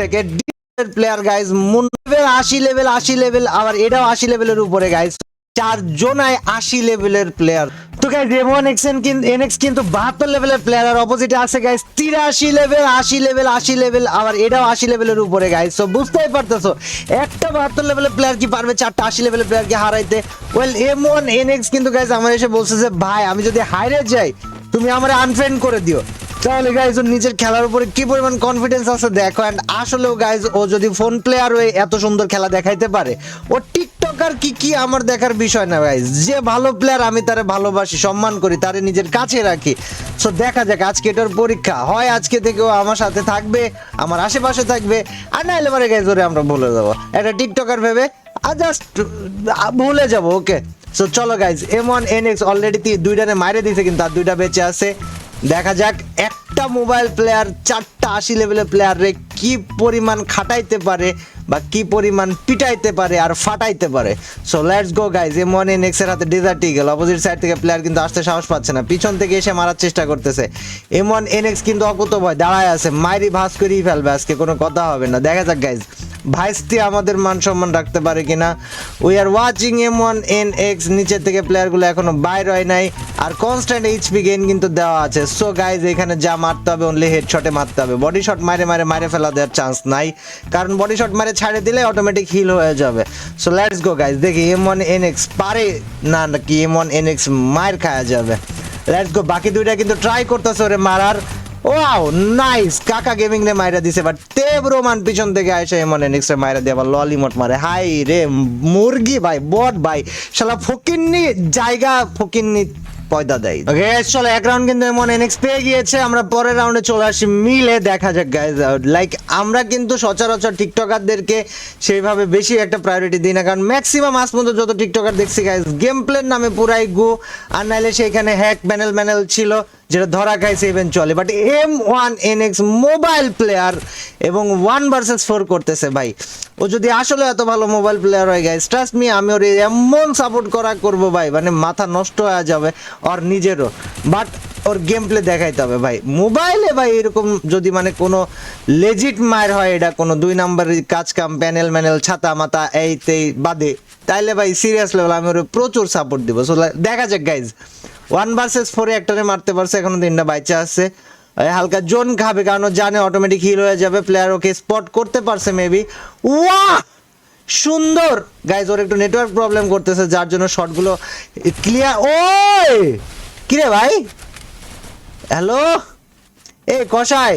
থেকে player guys মুন আশি লেভেল আশি লেভেল আবার এটাও আশি লেভেলের উপরে গাইজ আশি লেভেলের প্লেয়ার তো গাইজ এক্সেন এনএক্স কিন্তু বাহাত্তর লেভেলের প্লেয়ার আর অপোজিটে আছে গাইজ তিরাশি লেভেল আশি লেভেল আশি লেভেল আবার এটাও আশি লেভেলের উপরে গাইজ বুঝতেই পারতেছো, একটা বাহাত্তর লেভেলের প্লেয়ার কি পারবে, চারটা আশি লেভেলের প্লেয়ারকে হারাইতে? ওয়েল এম ওয়ান এনএক্স কিন্তু গাইজ আমার এসে বলছে যে, ভাই, আমি যদি হাইরে যাই, তুমি আমার আনফ্রেন্ড করে দিও। তাহলে গাইজ ওর নিজের খেলার উপরে কি পরিমাণ কনফিডেন্স আছে দেখো অ্যান্ড আসলেও গাইজ ও যদি ফোন প্লেয়ার হয়ে এত সুন্দর খেলা দেখাইতে পারে, ও টিকটকার কি কি আমার দেখার বিষয় না গাইজ যে ভালো প্লেয়ার আমি তারে ভালোবাসি, সম্মান করি, তারে নিজের কাছে রাখি। সো দেখা যাক, আজকে এটার পরীক্ষা। হয় আজকে থেকে ও আমার সাথে থাকবে, আমার আশেপাশে থাকবে, আর নাইলে পরে গাইজ ওরে আমরা ভুলে যাব। একটা টিকটকার ভেবে আর জাস্ট ভুলে যাব ওকে সো চলো guys M one N X already দুইটানে মাইরে দিয়েছে কিন্তু, আর দুইটা বেঁচে আছে। দেখা যাক একটা মোবাইল প্লেয়ার চারটা আশি লেভেলের প্লেয়ারে কি পরিমাণ খাটাইতে পারে বা কি পরিমাণ পিটাইতে পারে আর ফাটাইতে পারে। So let's go guys M one N এক্সের হাতে ডেজার্ট গেল অপোজিট সাইড থেকে প্লেয়ার কিন্তু আসতে সাহস পাচ্ছে না। পিছন থেকে এসে মারার চেষ্টা করতেছে। এম ওয়ান এন এক্স কিন্তু অকুত ভয় দাঁড়ায় আছে। মাইরি ভাস করেই ফেলবে আজকে, কোনো কথা হবে না। দেখা যাক গাইজ ভাইস্তি আমাদের মান সম্মান রাখতে পারে কিনা? We are watching M one N X নিচের থেকে প্লেয়ারগুলো এখনও বাইর হয় নাই। আর কনস্ট্যান্ট এইচপি গেইন কিন্তু দেওয়া আছে। সো গাইজ এখানে যা মারতে হবে অনলি হেড শটে মারতে হবে। বডি শট মারে মারে মারে ফেলা দেওয়ার চান্স নাই। কারণ বডি শট মারে ছাড়ে দিলে অটোমেটিক হিল হয়ে যাবে। সো লেটস গো গাইজ দেখি এম ওয়ান এন এক্স পারে না নাকি এম ওয়ান এন এক্স মায়ের খাওয়া যাবে। লেটস গো বাকি দুইটা কিন্তু ট্রাই করতেছে ওরে মারার। ওয়াও নাইস কাকা গেমিং রে মাইরা দিছে বাট টেব রোমান পিছন থেকে আইসা এমন এনিক্স মাইরা দিয়ে আবার ললিমট মারে। হাই রে মুরগি ভাই, বট ভাই। শালা ফকিন্নি জায়গা ফকিন্নি পয়দা দেয়। ওকে চলো, এক রাউন্ড কিন্তু এমন এনএক্স পেয়ে গিয়েছে। আমরা পরের রাউন্ডে চলে আসি, মিলে দেখা যাক গাইজ লাইক আমরা কিন্তু সচরাচর টিকটকারদেরকে সেইভাবে বেশি একটা প্রায়োরিটি দিই না, কারণ ম্যাক্সিমাম আজ পর্যন্ত যত টিকটকার দেখছি গাইজ গেম প্লের নামে পুরাই গু। আর নাইলে সেখানে হ্যাক প্যানেল ম্যানেল ছিল। যেটা ধরা খাইছে চলে but M one N X mobile player এবং ওয়ান ভার্সেস ফোর করতেছে ভাই। ও যদি আসলে এত ভালো মোবাইল প্লেয়ার হয় গাইস ট্রাস্ট মি আমি ওর এমন সাপোর্ট করা করব ভাই মানে মাথা নষ্ট হয়ে যাবে ওর নিজেরও। বাট ওর গেম প্লে দেখাইতে হবে ভাই। মোবাইলে ভাই এরকম যদি মানে কোনো লেজিট মায়ের হয়, এটা কোনো দুই নাম্বারের কাজ কাম প্যানেল ম্যানেল ছাতা মাতা, এই তেই বাদে, তাইলে ভাই সিরিয়াস লেভেল আমি ওর প্রচুর সাপোর্ট দিব। সো দেখা যাক গাইজ ওয়ান ভার্সেস ফোরে একটারে মারতে পারছে, এখনও তিনটা বাইচা আছে। হালকা জোন খাবে, কারণ জানে অটোমেটিক হিল হয়ে যাবে প্লেয়ার ওকে স্পট করতে পারছে মেবি ওয়া সুন্দর! গাইজ ওর একটু নেটওয়ার্ক প্রবলেম করতেছে, যার জন্য শটগুলো ক্লিয়ার ওই! কিরে ভাই? হ্যালো এ কষাই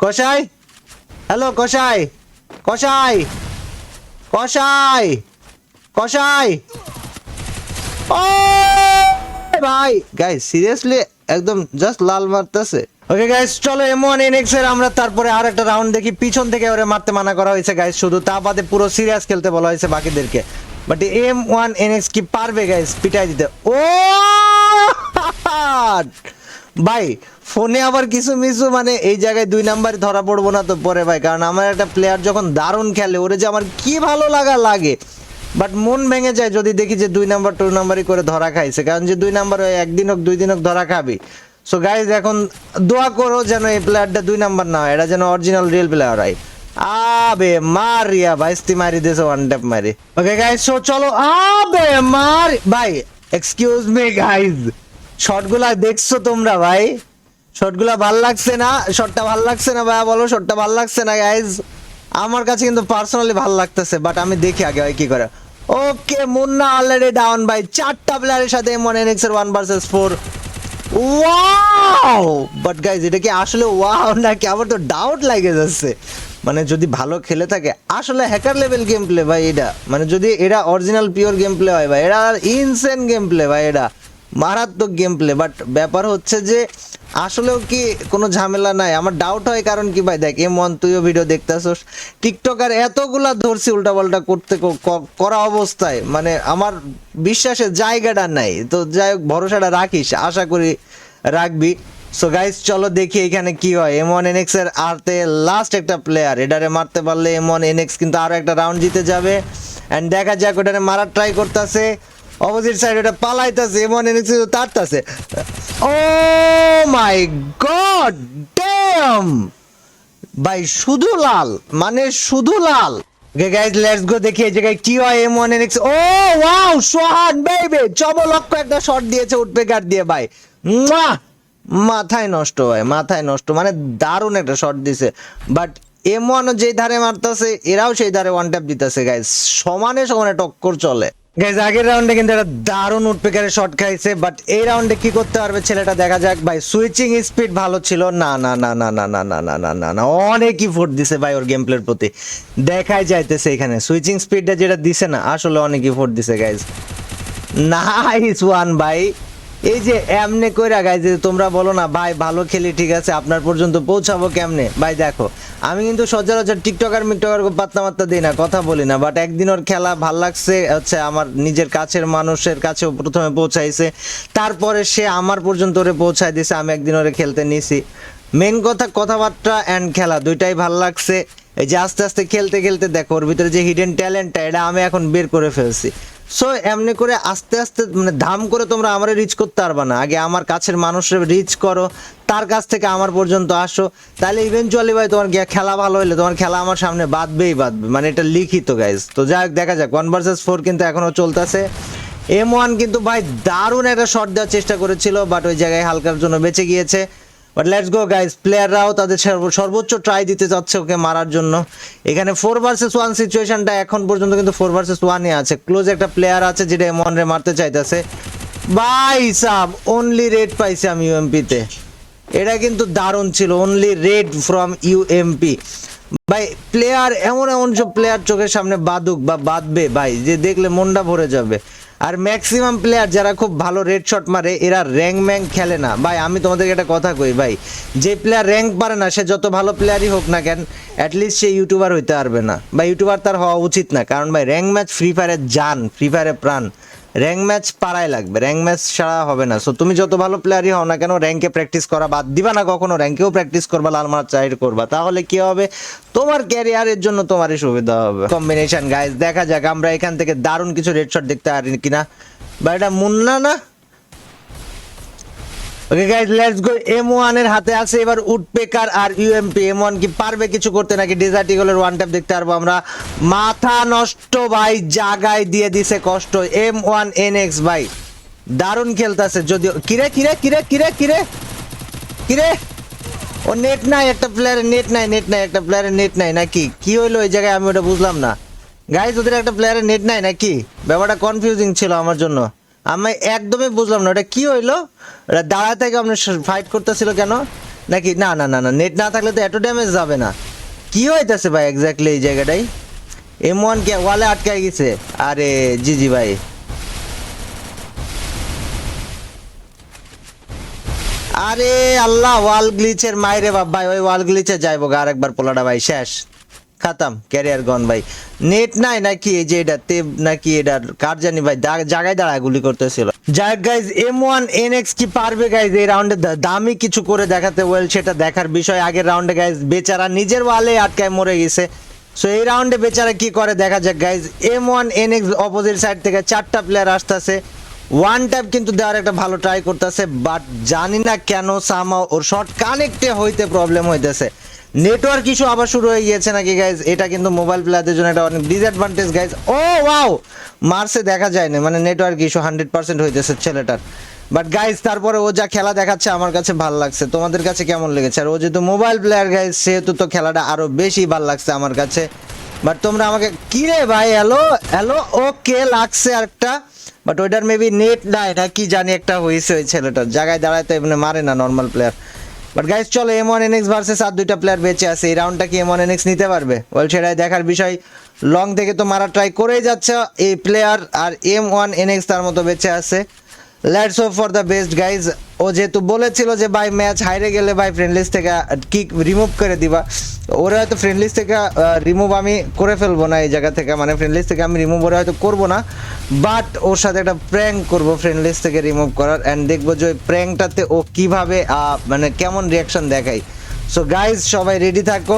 কষাই হ্যালো কষাই কষাই কষাই কষাই ও ভাই। গাইস সিরিয়াসলি একদম জাস্ট লাল মারতেছে। ওকে গাইস চলো এম ওয়ান এনএক্স এর আমরা তারপরে আর একটা রাউন্ড দেখি। পিছন থেকে ওরে মারতে মানা করা হয়েছে গাইস শুধু তা বাদে পুরো সিরিয়াস খেলতে বলা হয়েছে বাকিদেরকে। বাট এম ওয়ান এনএক্স কি পারবে গাইস পিটাই দিতে? ও ভাই ফোনে আবার কিছু মিছু মানে এই জায়গায় দুই নাম্বার ধরা পড়ব না তো পরে ভাই কারণ আমার একটা প্লেয়ার যখন দারুণ খেলে ওরে যে আমার কি ভালো লাগা লাগে বাট মন ভেঙে যায় যদি দেখি যে দুই নাম্বার টু নাম্বারই করে ধরা খাইছে। কারণ যে দুই নাম্বার একদিন হোক, দুই দিন হোক ধরা খাবি। সো গাইজ এখন দোয়া করো যেন এই প্লেয়ারটা দুই নাম্বার না হয়, এটা যেন অরিজিনাল রিয়েল প্লেয়ার হয়। আবে মারিয়া ভাইস্তি মারি দিয়েছে ওয়ান ট্যাপ মারি। ওকে গাইজ সো চলো, আবে মার ভাই এক্সকিউজ মি গাইজ শটগুলা দেখছ তোমরা, ভাই? শটগুলা ভালো লাগছে না? শটটা ভালো লাগছে না ভাই বলো শটটা ভালো লাগছে না গাইজ আমার কাছে কিন্তু পার্সোনালি ভালো লাগতেছে বাট আমি দেখি আগে ভাই কি করে। ওকে মুন্না অলরেডি ডাউন ভাই চারটা প্লেয়ারের সাথে এনএক্স এর one versus four wow but guys এটা কি আসলে ওয়াও নাকি? আমার তো ডাউট লাগে যাচ্ছে। মানে যদি ভালো খেলে থাকে, আসলে হ্যাকার লেভেল গেম প্লে ভাই এটা। মানে যদি এটা অরিজিনাল পিওর গেম প্লে হয় ভাই এটা ইনসেন গেম প্লে ভাই এটা। মারাত্মক গেম প্লে বাট ব্যাপার হচ্ছে যে আসলেও কি কোনো ঝামেলা নাই? আমার ডাউট হয় কারণ কি ভাই? দেখ এম ওয়ান তুইও ভিডিও দেখতেছস। টিকটকার এতগুলা ধরছি উল্টাপাল্টা করতে করা অবস্থায়। মানে আমার বিশ্বাসের জায়গাটা নাই। তো যাই হোক, ভরসাটা রাখিস। আশা করি রাখবি। সো গাইস চলো দেখি এখানে কি হয়। এম ওয়ান এনএক্স এর আরতে লাস্ট একটা প্লেয়ার এটারে মারতে পারলে এম ওয়ান এনএক্স কিন্তু আরও একটা রাউন্ড জিতে যাবে। এন্ড দেখা যাক, ওটারে মারার ট্রাই করতেছে। অপোজিট সাইড ওটা পালাইতেছে ওয়ান এনএক্স তারতাছে। Oh my god, damn! ভাই, শুধু লাল মানে শুধু লাল। গাইজ লেটস গো দেখি এই জায়গায় কি হয় M one X oh wow Sohan baby চবলক্ষ একটা শট দিয়েছে উঠপেকার দিয়ে, ভাই। মুয়া! মাথায় নষ্ট হয় মাথায় নষ্ট মানে দারুণ একটা শট দিছে। বাট এম ওয়ানও যেই ধারে মারতেছে, এরাও সেই ধারে ওয়ান ট্যাপ দিতেছে গাইজ সমানে সমানে টক্কর চলে। গাইজ আগের রাউন্ডে কিন্তু একটা দারুণ উঠপেকারে শট খাইছে বাট এই রাউন্ডে কি করতে পারবে ছেলেটা দেখা যাক ভাই সুইচিং স্পিড ভালো ছিল না না না না না না না না না না না অনেকই ফোর্ট দিছে ভাই ওর গেম প্লের প্রতি দেখাই যাইতেছে এখানে সুইচিং স্পিডটা যেটা দিছে না আসলে অনেকই ফোর্ট দিছে গাইজ নাইস ওয়ান ভাই এই যে এমনে কইরা গাই যে তোমরা বলো না, ভাই, ভালো খেলি, ঠিক আছে, আপনার পর্যন্ত পৌঁছাবো কেমনে? ভাই, দেখো, আমি কিন্তু সচরাচর টিকটকার মিকটকার পাত্তা মাত্তা দিই না, কথা বলি না বাট একদিন ওর খেলা ভালো লাগছে, হচ্ছে আমার নিজের কাছের মানুষের কাছেও প্রথমে পৌঁছাইছে, তারপরে সে আমার পর্যন্ত ওরে পৌঁছায় দিছে, আমি একদিন ওরে খেলতে নিছি। মেন কথা কথাবার্তা অ্যান্ড খেলা, দুইটাই ভালো লাগছে। এই যে আস্তে আস্তে খেলতে খেলতে দেখো, ওর ভিতরে যে হিডেন ট্যালেন্টটা এটা আমি এখন বের করে ফেলছি। সো এমনি করে আস্তে আস্তে মানে ধাম করে তোমরা আমারে রিচ করতে পারবা না। আগে আমার কাছের মানুষের রিচ করো, তার কাছ থেকে আমার পর্যন্ত আসো। তাহলে ইভেনচুয়ালি ভাই তোমার খেলা ভালো হইলে তোমার খেলা আমার সামনে বাঁধবেই বাঁধবে। মানে এটা লিখিত গাইজ তো যাই দেখা যাক। ওয়ান ভার্সেস ফোর কিন্তু এখনও চলতেছে। এম ওয়ান কিন্তু ভাই দারুণ একটা শট দেওয়ার চেষ্টা করেছিল বাট ওই জায়গায় হালকার জন্য বেঁচে গিয়েছে। বাট লেটস গো গাইস প্লেয়াররাও তাদের সর্ব- সর্বোচ্চ ট্রাই দিতে চাচ্ছে ওকে মারার জন্য। এখানে ফোর ভার্সেস ওয়ান সিচুয়েশনটা এখন পর্যন্ত কিন্তু ফোর ভার্সেস ওয়ানই আছে। ক্লোজ একটা প্লেয়ার আছে যেটা এমন রে মারতে চাইতেছে। বাই সাব অনলি রেড পাইছি আমি ইউএমপিতে এটা কিন্তু দারুণ ছিল। অনলি রেড ফ্রম ইউএমপি ভাই প্লেয়ার এমন এমন সব প্লেয়ার চোখের সামনে বাদুক বা বাদবে, ভাই। যে দেখলে মনটা ভরে যাবে। আর ম্যাক্সিমাম প্লেয়ার যারা খুব ভালো রেড শট মারে, এরা র্যাঙ্ক ম্যাং খেলে না। ভাই, আমি তোমাদেরকে একটা কথা কই, ভাই, যে প্লেয়ার র্যাঙ্ক পারে না, সে যত ভালো প্লেয়ারই হোক না কেন অ্যাটলিস্ট সে ইউটিউবার হইতে পারবে না। বা ইউটিউবার তার হওয়া উচিত না, কারণ ভাই র্যাঙ্ক ম্যাচ ফ্রি ফায়ারের জান ফ্রি ফায়ারের প্রাণ। র্যাঙ্ক ম্যাচ পাড়ায় লাগবে। র্যাঙ্ক ম্যাচ ছাড়া হবে না। সো তুমি যত ভালো প্লেয়ারই হও না কেন র্যাঙ্কে প্র্যাকটিস করা বাদ দিবা না কখনো র্যাঙ্কেও প্র্যাকটিস করবা, লাল মার চাইড করবা। তাহলে কি হবে? তোমার ক্যারিয়ারের জন্য তোমারই সুবিধা হবে। কম্বিনেশন গাইজ দেখা যাক, আমরা এখান থেকে দারুণ কিছু রেড শট দেখতে পারি কিনা। বা এটা মুন্না না? Okay guys let's go M ওয়ানের হাতে আছে এবার উডপেকার আর ইউএমপি এম ওয়ান কি পারবে কিছু করতে নাকি ডেজার্ট ইগলের ওয়ান ট্যাপ দেখতে পারব আমরা? মাথা নষ্ট ভাই, জাগায় দিয়ে দিছে কষ্ট। এম ওয়ান এন এক্স ভাই, দারুণ খেলতেছে যদিও কিরে কিরে কিরে কিরে কিরে? কিরে? ও নেট নাই, একটা প্লেয়ারের নেট নাই নেট নাই, একটা প্লেয়ারের নেট নাই, নাকি? কি হইল ওই জায়গায়? আমি ওটা বুঝলাম না। গাইজ ওদের একটা প্লেয়ারের নেট নাই, নাকি? ব্যাপারটা কনফিউজিং ছিল আমার জন্য। আমি একদমই বুঝলাম না, ওটা কি হইল? ওটা দাঁড়া থেকে আপনার ফাইট করতেছিল কেন? নাকি, না না না না নেট না থাকলে তো এত ড্যামেজ যাবে না। কি হইতেছে ভাই এক্স্যাক্টলি এই জায়গাটাই? এম ওয়ান কে ওয়ালে আটকায় গেছে। আরে জি জি ভাই। আরে আল্লাহ ওয়াল গ্লিচের মাইরে বাপ ভাই, ওই ওয়াল গ্লিচে যাইবো আরেকবার পোলাটা ভাই, শেষ। খাতাম ক্যারিয়ার গন ভাই। নেট নাই নাকি এই যে এটা তেব নাকি এটা কার জানি ভাই জায়গায় দাঁড়ায় গুলি করতেছিল। যাই guys M one N X কি পারবে গাইজ এই রাউন্ডে দামি কিছু করে দেখাতে ওয়েল সেটা দেখার বিষয়। আগের রাউন্ডে গাইজ বেচারা নিজের ওয়ালে আটকায় মরে গেছে। সো এই রাউন্ডে বেচারা কি করে? দেখা যাক guys M one N X opposite side থেকে চারটা প্লেয়ার আসতেছে। ওয়ান ট্যাপ কিন্তু দেওয়ার একটা ভালো ট্রাই করতেছে বাট জানি না কেন সামা ওর শর্ট কানেক্টে হইতে প্রবলেম হইতেছে। নেটওয়ার্ক ইস্যু আবার শুরু হয়ে গিয়েছে নাকি গাইজ এটা কিন্তু মোবাইল প্লেয়ারদের জন্য এটা অনেক ডিসঅ্যাডভান্টেজ গাইজ ও ওয়াও মার্সে দেখা যায় না মানে নেটওয়ার্ক ইস্যু হান্ড্রেড পার্সেন্ট হইতেছে ছেলেটার। বাট গাইজ তারপরে ও যা খেলা দেখাচ্ছে আমার কাছে ভালো লাগছে। তোমাদের কাছে কেমন লেগেছে? আর ও যেহেতু মোবাইল প্লেয়ার গাইজ সেহেতু তো খেলাটা আরও বেশি ভালো লাগছে আমার কাছে। বাট তোমরা আমাকে কি রে ভাই হ্যালো হ্যালো ওকে লাগছে আরেকটা। বাট ওইটার মেবি নেট নাই, না কি জানি একটা হয়েছে ওই ছেলেটার। জায়গায় দাঁড়ায় তো এমনি মারে না নর্মাল প্লেয়ার বাট গাইজ চলো M one N X versus আর দুইটা প্লেয়ার বেঁচে আছে। এই রাউন্ডটা কি এম ওয়ান এনএক্স নিতে পারবে? ওয়েল সেটাই দেখার বিষয় লং থেকে তো মারা ট্রাই করেই যাচ্ছে এই প্লেয়ার আর এম ওয়ান এনএক্স তার মতো বেঁচে আছে। Let's hope for the best guys ও যেহেতু বলেছিল যে, ভাই ম্যাচ হাইরে গেলে, ভাই ফ্রেন্ড লিস্ট থেকে কিক রিমুভ করে দিবা? ওরা হয়তো ফ্রেন্ড লিস্ট থেকে রিমুভ আমি করে ফেলব না এই জায়গা থেকে। মানে ফ্রেন্ড লিস্ট থেকে আমি রিমুভ ওরা হয়তো করব না। বাট ওর সাথে একটা প্র্যাঙ্ক করব ফ্রেন্ড লিস্ট থেকে রিমুভ করার। অ্যান্ড দেখব যে ওই প্র্যাঙ্কটাতে ও কীভাবে মানে কেমন রিয়াকশন দেখায়। সো গাইজ সবাই রেডি থাকো।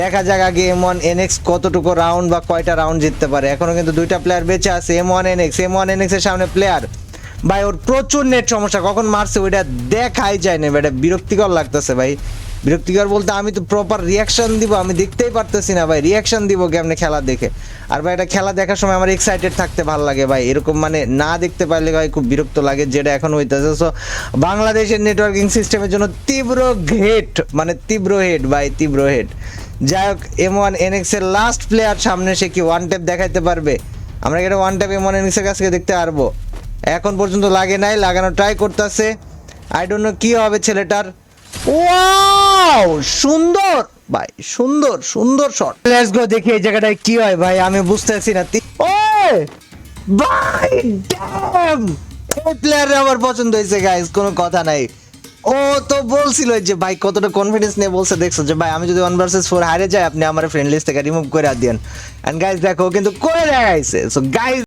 দেখা যাক আগে এম ওয়ান এনএক্স কতটুকু রাউন্ড বা কয়টা রাউন্ড জিততে পারে। এখনও কিন্তু দুইটা প্লেয়ার বেঁচে আছে। M one N X M one N X এর সামনে প্লেয়ার ভাই, ওর প্রচুর নেট সমস্যা। কখন মারছে ওইটা দেখাই যায় না। এটা বিরক্তিকর লাগতেছে ভাই। বিরক্তিকর বলতে আমি তো প্রপার রিয়াকশন দিব, আমি দেখতেই পারতেছি না ভাই। রিয়াকশন দিব কেমনে খেলা দেখে। আর ভাই, এটা খেলা দেখার সময় আমার এক্সাইটেড থাকতে ভালো লাগে ভাই। এরকম মানে না দেখতে পারলে ভাই খুব বিরক্ত লাগে, যেটা এখন হইতেছে। সো বাংলাদেশের নেটওয়ার্কিং সিস্টেমের জন্য তীব্র হেট মানে তীব্র হেড ভাই, তীব্র হেড যাই হোক এম ওয়ান এনএক্স এর লাস্ট প্লেয়ার সামনে সে কি ওয়ান ট্যাপ দেখাইতে পারবে? আমরা এটা one tap M one N X এর কাছ দেখতে পারব? এখন পর্যন্ত লাগে নাই লাগানো ট্রাই করতেছে। আই ডোন্ট নো কি হবে ছেলেটার। ওয়াও সুন্দর। ভাই সুন্দর সুন্দর শট লেটস গো দেখি এই জায়গাটায় কি হয় ভাই আমি বুঝতেছি না। তি- ওই ভাই ড্যাম এই প্লেয়ার আমার পছন্দ হয়েছে গাইস কোনো কথা নাই। ও তো বলছিল যে ভাই কতটা কনফিডেন্স নিয়ে বলছে দেখছ যে ভাই আমি যদি ওয়ান ভার্সেস ফোর হারে যাই আপনি আমার ফ্রেন্ড লিস্ট থেকে রিমুভ করে দিয়েন এন্ড গাইস দেখো কিন্তু করে দেখাইছে। So guys